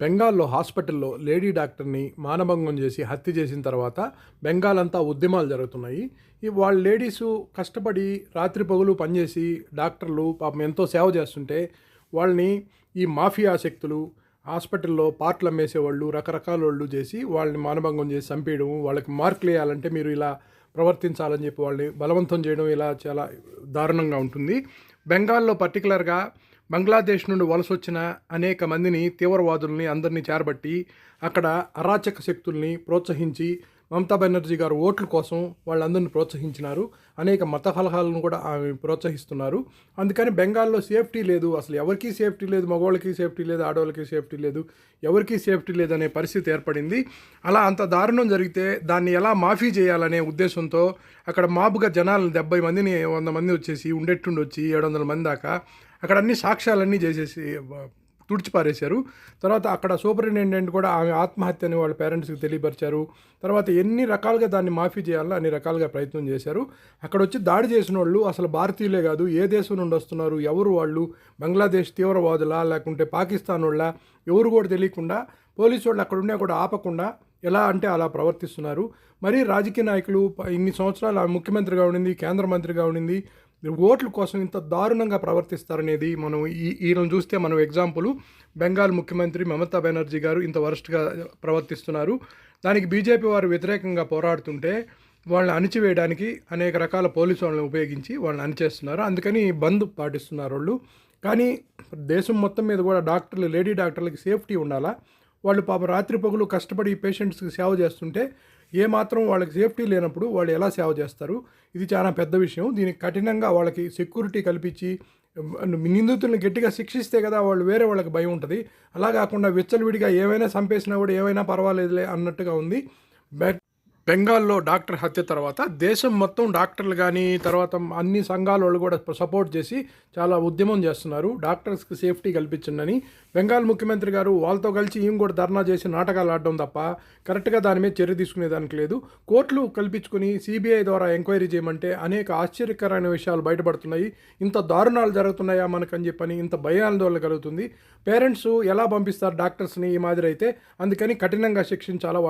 బెంగాల్లో హాస్పిటల్లో లేడీ డాక్టర్ని మానభంగం చేసి హత్య చేసిన తర్వాత బెంగాల్ అంతా ఉద్యమాలు జరుగుతున్నాయి. ఈ వాళ్ళ లేడీసు కష్టపడి రాత్రి పగులు పనిచేసి డాక్టర్లు పాపం ఎంతో సేవ చేస్తుంటే వాళ్ళని ఈ మాఫియా శక్తులు హాస్పిటల్లో పార్ట్లు అమ్మేసేవాళ్ళు రకరకాల వాళ్ళు చేసి వాళ్ళని మానభంగం చేసి చంపేయడం వాళ్ళకి మార్కులు వేయాలంటే మీరు ఇలా ప్రవర్తించాలని చెప్పి వాళ్ళని బలవంతం చేయడం ఇలా చాలా దారుణంగా ఉంటుంది. బెంగాల్లో పర్టికులర్గా బంగ్లాదేశ్ నుండి వలస వచ్చిన అనేక మందిని తీవ్రవాదుల్ని అందరినీ చేరబట్టి అక్కడ అరాచక శక్తుల్ని ప్రోత్సహించి మమతా బెనర్జీ గారు ఓట్ల కోసం వాళ్ళందరిని ప్రోత్సహించినారు. అనేక మత కలహాలను కూడా ఆమె ప్రోత్సహిస్తున్నారు. అందుకని బెంగాల్లో సేఫ్టీ లేదు. అసలు ఎవరికీ సేఫ్టీ లేదు. మగవాళ్ళకి సేఫ్టీ లేదు. ఆడవాళ్ళకి సేఫ్టీ లేదు. ఎవరికీ సేఫ్టీ లేదనే పరిస్థితి ఏర్పడింది. అలా అంత దారుణం జరిగితే దాన్ని ఎలా మాఫీ చేయాలనే ఉద్దేశంతో అక్కడ మాబుగా జనాలను డెబ్బై మందిని వంద మంది వచ్చేసి ఉండేట్టుండి వచ్చి ఏడు వందల మంది దాకా అక్కడ అన్ని సాక్ష్యాలన్నీ చేసేసి తుడిచిపారేశారు. తర్వాత అక్కడ సూపరింటెండెంట్ కూడా ఆమె ఆత్మహత్యని వాళ్ళ పేరెంట్స్కి తెలియపరిచారు. తర్వాత ఎన్ని రకాలుగా దాన్ని మాఫీ చేయాలో అన్ని రకాలుగా ప్రయత్నం చేశారు. అక్కడ వచ్చి దాడి చేసిన వాళ్ళు అసలు భారతీయులే కాదు ఏ దేశం నుండి వస్తున్నారు ఎవరు వాళ్ళు బంగ్లాదేశ్ తీవ్రవాదులా లేకుంటే పాకిస్తాన్ వాళ్ళ ఎవరు కూడా తెలియకుండా పోలీసు వాళ్ళు అక్కడ ఉన్నా కూడా ఆపకుండా ఎలా అంటే అలా ప్రవర్తిస్తున్నారు. మరి రాజకీయ నాయకులు ప- ఇన్ని సంవత్సరాలు ఆమె ముఖ్యమంత్రిగా ఉండింది కేంద్ర మంత్రిగా ఉండింది ఓట్ల కోసం ఇంత దారుణంగా ప్రవర్తిస్తారనేది మనం ఈ ఈయన చూస్తే మనం ఎగ్జాంపుల్ బెంగాల్ ముఖ్యమంత్రి మమతా బెనర్జీ గారు ఇంత వరస్ట్గా ప్రవర్తిస్తున్నారు. దానికి బీజేపీ వారు వ్యతిరేకంగా పోరాడుతుంటే వాళ్ళని అణిచివేయడానికి అనేక రకాల పోలీసు వాళ్ళని ఉపయోగించి వాళ్ళని అణిచేస్తున్నారు. అందుకని బంద్ పాటిస్తున్నారు వాళ్ళు. కానీ దేశం మొత్తం మీద కూడా డాక్టర్లు లేడీ డాక్టర్లకి సేఫ్టీ ఉండాలా? వాళ్ళు పాప రాత్రి పగులు కష్టపడి పేషెంట్స్కి సేవ చేస్తుంటే ఏ మాత్రం వాళ్ళకి సేఫ్టీ లేనప్పుడు వాళ్ళు ఎలా సేవ చేస్తారు? ఇది చాలా పెద్ద విషయం. దీనికి కఠినంగా వాళ్ళకి సెక్యూరిటీ కల్పించి నిందితుల్ని గట్టిగా శిక్షిస్తే కదా వాళ్ళు వేరే వాళ్ళకి భయం ఉంటుంది. అలా కాకుండా విచ్చలవిడిగా ఏమైనా చంపేసినా కూడా ఏమైనా పర్వాలేదులే అన్నట్టుగా ఉంది. బట్ బెంగాల్లో డాక్టర్ హత్య తర్వాత దేశం మొత్తం డాక్టర్లు కానీ తర్వాత అన్ని సంఘాల వాళ్ళు కూడా సపోర్ట్ చేసి చాలా ఉద్యమం చేస్తున్నారు. డాక్టర్స్కి సేఫ్టీ కల్పించిందని బెంగాల్ ముఖ్యమంత్రి గారు వాళ్ళతో కలిసి ఈయన కూడా ధర్నా చేసి నాటకాలు ఆడడం తప్ప కరెక్ట్గా దాని మీద చర్య తీసుకునేదానికి లేదు. కోర్టులు కల్పించుకుని సిబిఐ ద్వారా ఎంక్వైరీ చేయమంటే అనేక ఆశ్చర్యకరమైన విషయాలు బయటపడుతున్నాయి. ఇంత దారుణాలు జరుగుతున్నాయా మనకని చెప్పని ఇంత భయాందోళన కలుగుతుంది. పేరెంట్స్ ఎలా పంపిస్తారు డాక్టర్స్ని ఈ మాదిరి అయితే? అందుకని కఠినంగా శిక్షించాలా వాళ్ళని?